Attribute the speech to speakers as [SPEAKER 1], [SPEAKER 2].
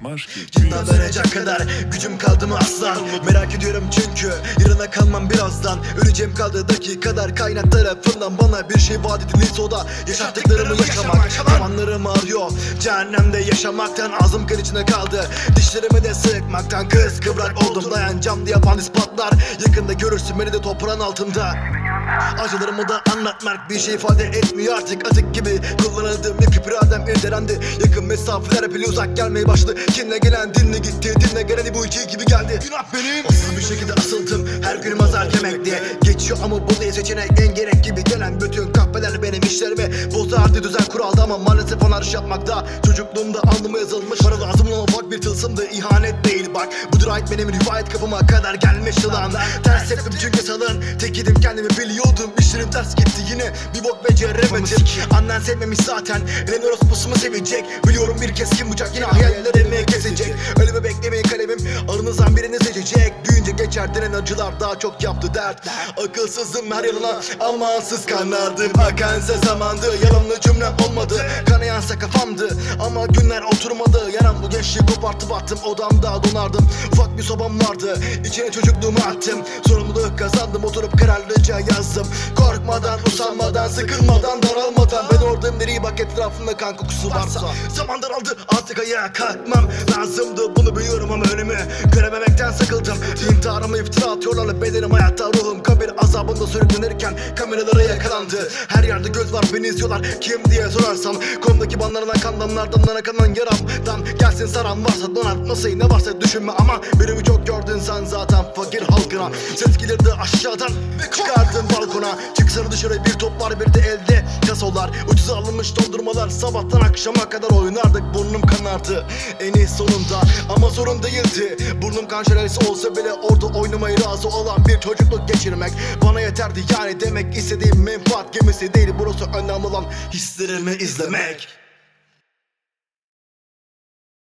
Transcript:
[SPEAKER 1] Yetmez ki.
[SPEAKER 2] Cidden verecek kadar gücüm kaldı mı aslan Merak ediyorum çünkü yarına kalmam birazdan. Öleceğim kaldığı dakikadar kaynak tarafından. Bana bir şey vaat edilirse o da Yaşattıklarımı yaşamak. Zamanlarım ağrıyor Cehennemde yaşamaktan ağzım kan içinde kaldı. Dişlerimi de sıkmaktan kız kıvrak oldum. Dayanacağım diye yapan ispatlar. Yakında görürsün beni de toprağın altında. Acılarımı da anlatmak bir şey ifade etmiyor artık. Atık gibi kullanıldığım yakıp iradem irdelendi Yakın mesafeler bile uzak gelmeye başladı Kimle gelen dinle gitti. Dinle geleni bu iki gibi geldi. Günah benim. Asıl bir şekilde asıldım her günüm azar yemek diye. Geçiyor ama bu değil seçenek en gerek gibi gelen Bütün kahveler benim işlerimi bozardı düzen kuraldı Ama maalesef onlar iş yapmakta. Çocukluğumda alnıma yazılmış Para lazım olan ufak bir tılsımdı. İhanet değil bak. Budur ait benim rivayet kapıma kadar gelmiş yılan Ters ettim çünkü salın. Tekidim kendimi biliyordum. İşlerim ters gitti yine. Bir bok beceremedim. Annen sevmemiş zaten. Elin orospusumu sevecek? Biliyorum bir keskin bıçak yine hayallerimi Aranızdan birini seçecek. Büyünce geçer denen acılar daha çok yaptı dert. Akılsızım her yalına amansız kanardım Akansa zamandı yalanlı cümlem olmadı. Kanayansa kafamdı ama günler oturmadı Gençliği kopartıp attım odamda donardım. Ufak bir sobam vardı içine çocukluğumu attım. Sorumluluk kazandım oturup kararlıca yazdım. Korkmadan usanmadan sıkılmadan daralmadan. Ben oradayım nereye bak etrafımda kan kokusu varsa. Zaman daraldı artık ayağa kalkmam lazımdı. Bunu biliyorum ama önümü görememekten sıkıldım. İntiharımı iftira atıyorlar bedenim hayatta ruhum kabir. Azabında sürüklenirken kameralara yakalandı. Her yerde göz var beni izliyorlar. Kim diye sorarsam Kolumdaki banlarına kandanlardan dana kanan yaramdan Gelsin saran varsa donatması ne varsa düşünme ama Birimi çok gördün sen zaten fakir halkına. Ses gelirdi aşağıdan çıkardın balkona. Çıksana dışarı bir top var bir de elde kasolar. Ucuza alınmış dondurmalar sabahtan akşama kadar oynardık burnum kanardı. En iyi sonunda ama değildi Burnum kan şelalesi olsa bile orada oynamaya razı olan bir çocukluk geçirmek Bana yeterdi. Yani demek istediğim menfaat gemisi değil Burası önemli olan hislerimi izlemek